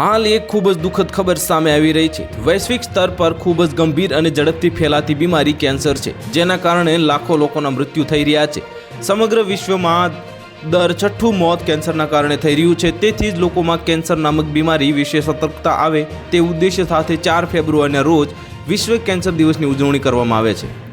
હાલ એક ખૂબ જ દુઃખદ ખબર સામે આવી રહી છે. વૈશ્વિક સ્તર પર ખૂબ જ ગંભીર અને ઝડપથી ફેલાતી બીમારી કેન્સર છે, જેના કારણે લાખો લોકોના મૃત્યુ થઈ રહ્યા છે. સમગ્ર વિશ્વમાં દર છઠ્ઠું મોત કેન્સરના કારણે થઈ રહ્યું છે. તેથી જ લોકોમાં કેન્સર નામક બીમારી વિશે સતર્કતા આવે તે ઉદ્દેશ્ય સાથે ચાર ફેબ્રુઆરીના રોજ વિશ્વ કેન્સર દિવસની ઉજવણી કરવામાં આવે છે.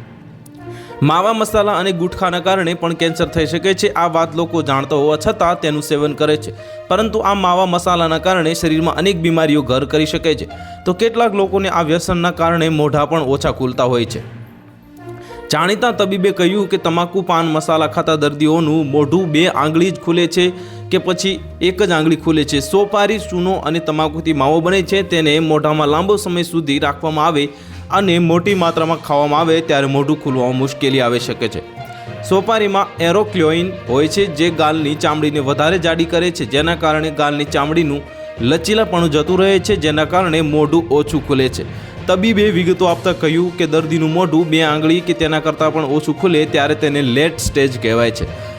માવા મસાલા અને ગુટખાના કારણે પણ કેન્સર થઈ શકે છે. આ વાત લોકો જાણતા હોવા છતાં તેનું સેવન કરે છે. પરંતુ આ માવા મસાલાના કારણે શરીરમાં અનેક બીમારીઓ ઘર કરી શકે છે. તો કેટલાક લોકોને આ વ્યસનના કારણે મોઢા પણ ઓછા ખુલતા હોય છે. જાણીતા તબીબે કહ્યું કે તમાકુ, પાન, મસાલા ખાતા દર્દીઓનું મોઢું બે આંગળી જ ખુલે છે કે પછી એક જ આંગળી ખુલે છે. સોપારી, ચૂનો અને તમાકુથી માવો બને છે. તેને મોઢામાં લાંબો સમય સુધી રાખવામાં આવે અને મોટી માત્રામાં ખાવામાં આવે ત્યારે મોઢું ખુલવામાં મુશ્કેલી આવી શકે છે. સોપારીમાં એરોક્લોઇન હોય છે જે ગાલની ચામડીને વધારે જાડી કરે છે, જેના કારણે ગાલની ચામડીનું લચીલાપણું જતું રહે છે, જેના કારણે મોઢું ઓછું ખુલે છે. તબીબે વિગતો આપતા કહ્યું કે દર્દીનું મોઢું બે આંગળી કે તેના કરતાં પણ ઓછું ખુલે, ત્યારે તેને લેટ સ્ટેજ કહેવાય છે.